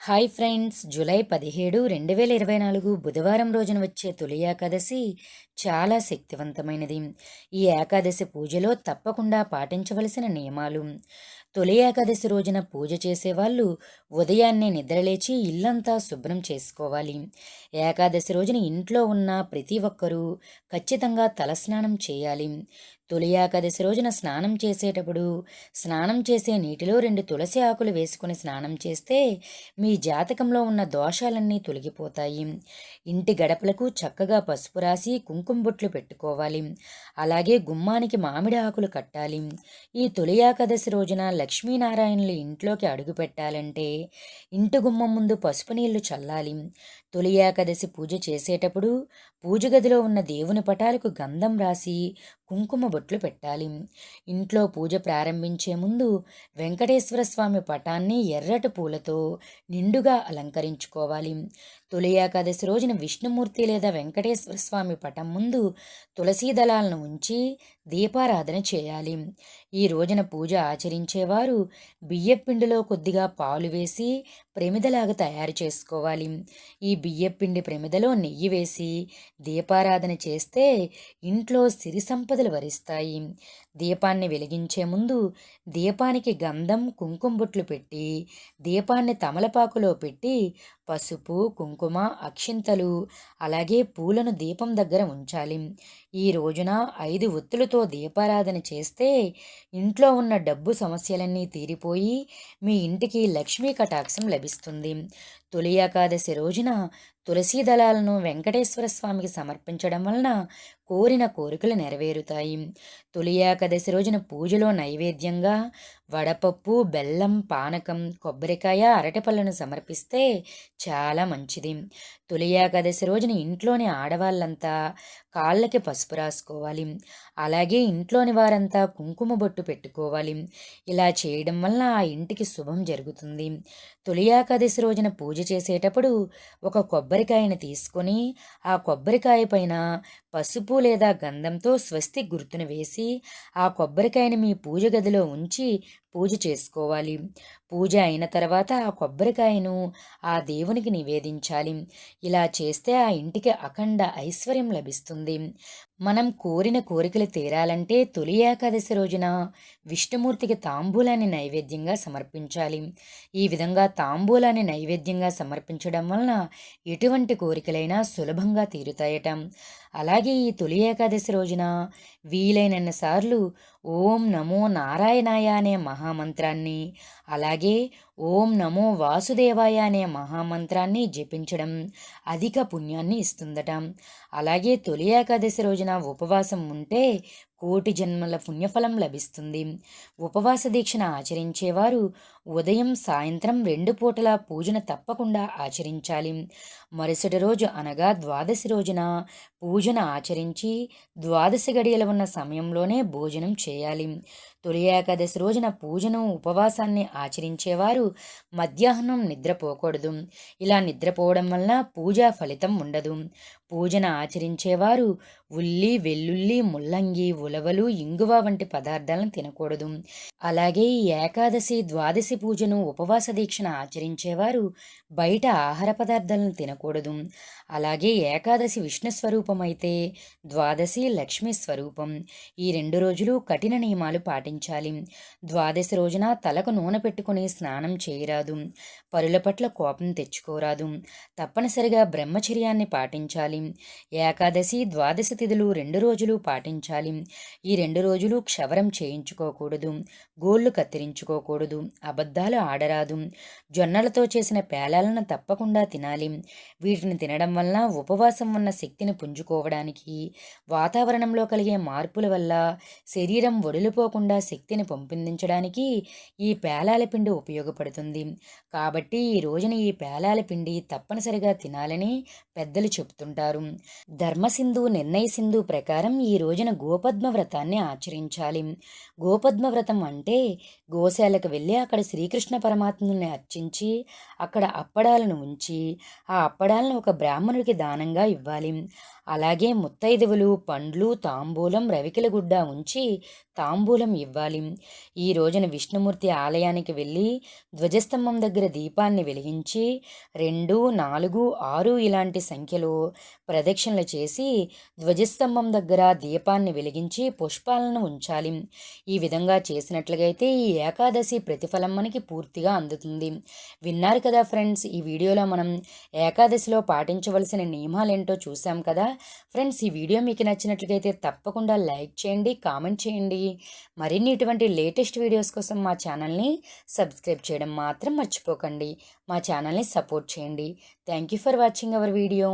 Hi friends July పదిహేడు రెండు వేల ఇరవై నాలుగు బుధవారం రోజున వచ్చే తొలి ఏకాదశి చాలా శక్తివంతమైనది. ఈ ఏకాదశి పూజలో తప్పకుండా పాటించవలసిన నియమాలు. తొలి ఏకాదశి రోజున పూజ చేసేవాళ్ళు ఉదయాన్నే నిద్రలేచి ఇల్లంతా శుభ్రం చేసుకోవాలి. ఏకాదశి రోజున ఇంట్లో ఉన్న ప్రతి ఒక్కరూ ఖచ్చితంగా తలస్నానం చేయాలి. తొలి ఏకాదశి రోజున స్నానం చేసేటప్పుడు స్నానం చేసే నీటిలో రెండు తులసి ఆకులు వేసుకుని స్నానం చేస్తే మీ జాతకంలో ఉన్న దోషాలన్నీ తొలగిపోతాయి. ఇంటి గడపలకు చక్కగా పసుపు రాసి కుంకుమ బొట్లు పెట్టుకోవాలి. అలాగే గుమ్మానికి మామిడి ఆకులు కట్టాలి. ఈ తొలి ఏకాదశి రోజున లక్ష్మీనారాయణులు ఇంట్లోకి అడుగు పెట్టాలంటే ఇంటి గుమ్మం ముందు పసుపు నీళ్ళు చల్లాలి. తొలి ఏకాదశి పూజ చేసేటప్పుడు పూజ గదిలో ఉన్న దేవుని పటాలకు గంధం రాసి కుంకుమ బొట్లు పెట్టాలి. ఇంట్లో పూజ ప్రారంభించే ముందు వెంకటేశ్వర స్వామి పటాన్ని ఎర్రటి పూలతో నిండుగా అలంకరించుకోవాలి. తొలి ఏకాదశి రోజున విష్ణుమూర్తి లేదా వెంకటేశ్వర స్వామి పటం ముందు తులసీ దళాలను ఉంచి దీపారాధన చేయాలి. ఈ రోజున పూజ ఆచరించేవారు బియ్యపిండిలో కొద్దిగా పాలు వేసి ప్రమిదలాగా తయారు చేసుకోవాలి. ఈ బియ్యపిండి ప్రమిదలో నెయ్యి వేసి దీపారాధన చేస్తే ఇంట్లో సిరి సంపదలు వరిస్తాయి. దీపాన్ని వెలిగించే ముందు దీపానికి గంధం కుంకుమ బొట్లు పెట్టి దీపాన్ని తమలపాకులో పెట్టి పసుపు కుంకుమ అక్షింతలు అలాగే పూలను దీపం దగ్గర ఉంచాలి. ఈ రోజున ఐదు ఒత్తులతో దీపారాధన చేస్తే ఇంట్లో ఉన్న డబ్బు సమస్యలన్నీ తీరిపోయి మీ ఇంటికి లక్ష్మీ కటాక్షం లభిస్తుంది. తొలి ఏకాదశి రోజున తులసీ దళాలను వెంకటేశ్వర స్వామికి సమర్పించడం వలన కోరిన కోరికలు నెరవేరుతాయి. తొలి ఏకాదశి రోజున పూజలో నైవేద్యంగా వడపప్పు బెల్లం పానకం కొబ్బరికాయ అరటిపళ్ళను సమర్పిస్తే చాలా మంచిది. తొలి ఏకాదశి రోజున ఇంట్లోని ఆడవాళ్ళంతా కాళ్ళకి పసుపు పసుపు రాసుకోవాలి. అలాగే ఇంట్లోని వారంతా కుంకుమ బొట్టు పెట్టుకోవాలి. ఇలా చేయడం వల్ల ఆ ఇంటికి శుభం జరుగుతుంది. తొలి ఏకాదశి రోజున పూజ చేసేటప్పుడు ఒక కొబ్బరికాయని తీసుకొని ఆ కొబ్బరికాయ పైన పసుపు లేదా గంధంతో స్వస్తి గుర్తును వేసి ఆ కొబ్బరికాయని మీ పూజ గదిలో ఉంచి పూజ చేసుకోవాలి. పూజ అయిన తర్వాత ఆ కొబ్బరికాయను ఆ దేవునికి నివేదించాలి. ఇలా చేస్తే ఆ ఇంటికి అఖండ ఐశ్వర్యం లభిస్తుంది. మనం కోరిన కోరికలు తీరాలంటే తొలి ఏకాదశి రోజున విష్ణుమూర్తికి తాంబూలాన్ని నైవేద్యంగా సమర్పించాలి. ఈ విధంగా తాంబూలాన్ని నైవేద్యంగా సమర్పించడం వలన ఎటువంటి కోరికలైనా సులభంగా తీరుతాయట. అలాగే ఈ తొలి ఏకాదశి రోజున వీలైనన్ని సార్లు ఓం నమో నారాయణాయ అనే మహామంత్రాన్ని అలాగే ఓం నమో వాసుదేవాయ అనే మహామంత్రాన్ని జపించడం అధిక పుణ్యాన్ని ఇస్తుందట. అలాగే తొలి ఏకాదశి రోజున ఉపవాసం ఉంటే కోటి జన్మల పుణ్యఫలం లభిస్తుంది. ఉపవాస దీక్షను ఆచరించేవారు ఉదయం సాయంత్రం రెండు పూటల పూజను తప్పకుండా ఆచరించాలి. మరుసటి రోజు అనగా ద్వాదశి రోజున పూజను ఆచరించి ద్వాదశి గడియలు ఉన్న సమయంలోనే భోజనం చేయాలి చేయాలి తొలి ఏకాదశి రోజున పూజను ఉపవాసాన్ని ఆచరించేవారు మధ్యాహ్నం నిద్రపోకూడదు. ఇలా నిద్రపోవడం వలన పూజా ఫలితం ఉండదు. పూజను ఆచరించేవారు ఉల్లి వెల్లుల్లి ముల్లంగి ఉలవలు ఇంగువ వంటి పదార్థాలను తినకూడదు. అలాగే ఈ ఏకాదశి ద్వాదశి పూజను ఉపవాస దీక్షను ఆచరించేవారు బయట ఆహార పదార్థాలను తినకూడదు. అలాగే ఏకాదశి విష్ణు స్వరూపం అయితే ద్వాదశి లక్ష్మీ స్వరూపం. ఈ రెండు రోజులు కఠిన నియమాలు పాటించాలి. ద్వాదశి రోజున తలకు నూనె పెట్టుకుని స్నానం చేయరాదు. పరుల పట్ల కోపం తెచ్చుకోరాదు. తప్పనిసరిగా బ్రహ్మచర్యాన్ని పాటించాలి. ఏకాదశి ద్వాదశి తిథులు రెండు రోజులు పాటించాలి. ఈ రెండు రోజులు క్షవరం చేయించుకోకూడదు. గోళ్ళు కత్తిరించుకోకూడదు. అబద్ధాలు ఆడరాదు. జొన్నలతో చేసిన పేలాలను తప్పకుండా తినాలి. వీటిని తినడం వల్ల ఉపవాసం ఉన్న శక్తిని పుంజుకోవడానికి వాతావరణంలో కలిగే మార్పుల వల్ల శరీరం ఒడిలిపోకుండా శక్తిని పెంపొందించడానికి ఈ పేలాల పిండి ఉపయోగపడుతుంది. కాబట్టి ఈ రోజున ఈ పేలాల పిండి తప్పనిసరిగా తినాలని పెద్దలు చెబుతుంటారు. ధర్మసింధు నిర్ణయ సింధు ప్రకారం ఈ రోజున గోపద్మ వ్రతాన్ని ఆచరించాలి. గోపద్మ వ్రతం అంటే గోశాలకు వెళ్ళి అక్కడ శ్రీకృష్ణ పరమాత్ముని అర్చించి అక్కడ అప్పడాలను ఉంచి ఆ అప్పడాలను ఒక బ్రాహ్మణుడికి దానంగా ఇవ్వాలి. అలాగే ముత్తైదువులు పండ్లు తాంబూలం రవికిల గుడ్డ ఉంచి తాంబూలం ఇవ్వాలి. ఇవ్వాలి. ఈ రోజున విష్ణుమూర్తి ఆలయానికి వెళ్ళి ధ్వజస్తంభం దగ్గర దీపాన్ని వెలిగించి రెండు నాలుగు ఆరు ఇలాంటి సంఖ్యలో ప్రదక్షిణలు చేసి ధ్వజస్తంభం దగ్గర దీపాన్ని వెలిగించి పుష్పాలను ఉంచాలి. ఈ విధంగా చేసినట్లయితే ఈ ఏకాదశి ప్రతిఫలం మనకి పూర్తిగా అందుతుంది. విన్నారు కదా ఫ్రెండ్స్ ఈ వీడియోలో మనం ఏకాదశిలో పాటించవలసిన నియమాలేంటో చూసాం కదా? ఫ్రెండ్స్ ఈ వీడియో మీకు నచ్చినట్లయితే తప్పకుండా లైక్ చేయండి కామెంట్ చేయండి. మరి మరిన్ని ఇటువంటి లేటెస్ట్ వీడియోస్ కోసం మా ఛానల్ని సబ్స్క్రైబ్ చేయడం మాత్రం మర్చిపోకండి. మా ఛానల్ని సపోర్ట్ చేయండి. Thank you for watching our video.